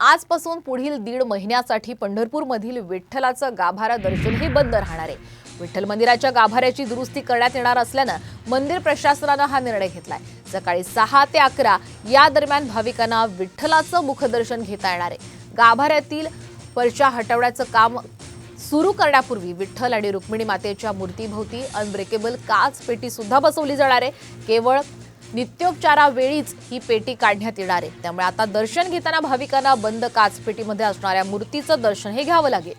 आजपासून पुढील दीड महिन्यासाठी पंढरपूरमधील विठ्ठलाचं गाभारा दर्शन हे बंद राहणार आहे. विठ्ठल मंदिराच्या गाभाऱ्याची दुरुस्ती करण्यात येणार असल्यानं मंदिर प्रशासनानं हा निर्णय घेतलाय. सकाळी सहा ते अकरा या दरम्यान भाविकांना विठ्ठलाचं मुखदर्शन घेता येणार आहे. गाभाऱ्यातील परच्या हटवण्याचं काम सुरू करण्यापूर्वी विठ्ठल आणि रुक्मिणी मातेच्या मूर्तीभोवती अनब्रेकेबल काच पेटी सुद्धा बसवली जाणार आहे. केवळ नित्योपचारावेळीच ही पेटी काढण्यात येणार आहे. त्यामुळे आता दर्शन घेताना भाविकांना बंद काच पेटीमध्ये असणाऱ्या मूर्तीचं दर्शन हे घ्यावं लागेल.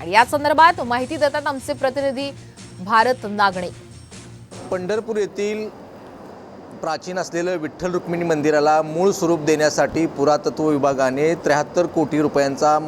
आणि या संदर्भात माहिती देतात आमचे प्रतिनिधी भारत नागणे. पंढरपूर येथील प्राचीन असलेलं विठ्ठल रुक्मिणी मंदिराला मूळ स्वरूप देण्यासाठी पुरातत्व विभागाने त्र्याहत्तर कोटी रुपयांचा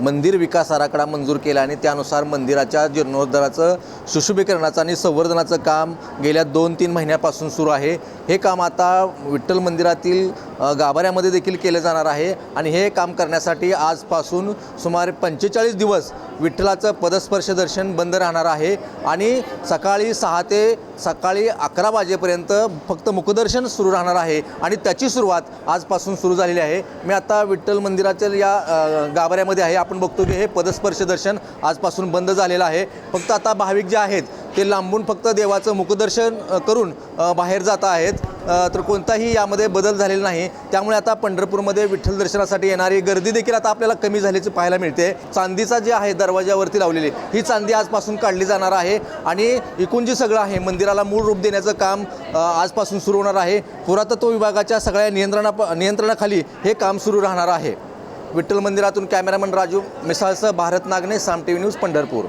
मंदिर विकास आराखडा मंजूर केला आणि त्यानुसार मंदिराच्या जीर्णोद्धाराचं सुशोभीकरणाचं आणि संवर्धनाचं काम गेल्या दोन तीन महिन्यापासून सुरू आहे. हे काम आता विठ्ठल मंदिरातील गाभाऱ्यामध्ये देखील केलं जाणार आहे. आणि हे काम करण्यासाठी आजपासून सुमारे पंचेचाळीस दिवस विठ्ठलाचं पदस्पर्श दर्शन बंद राहणार आहे. आणि सकाळी सहा ते सकाळी अकरा वाजेपर्यंत फक्त मुखदर्शन सुरू राहणार आहे. आणि त्याची सुरुवात आजपासून सुरू झालेली आहे. मी आता विठ्ठल मंदिराच्या या गाभाऱ्यामध्ये आहे. आपण बघतो की हे पदस्पर्श दर्शन आजपासून बंद झालेलं आहे. फक्त आता भाविक जे आहेत ते लांबून फक्त देवाचं मुखदर्शन करून बाहेर जात आहेत. तर कोणताही यामध्ये बदल झालेला नाही. त्यामुळे आता पंढरपूरमध्ये विठ्ठल दर्शनासाठी येणारी गर्दी देखील आता आपल्याला कमी झाल्याची पाहायला मिळते. चांदीचा जे आहे दरवाजावरती लावलेली ही चांदी आजपासून काढली जाणार आहे. आणि एकूण जे सगळं आहे मंदिराला मूळ रूप देण्याचं काम आजपासून सुरू होणार आहे. पुरातत्व विभागाच्या सगळ्या नियंत्रणा नियंत्रणाखाली हे काम सुरू राहणार आहे. विठ्ठल मंदिरातून कॅमेरामन राजू मिसाळसह Bharat नागने Saam T V news Pandharpur.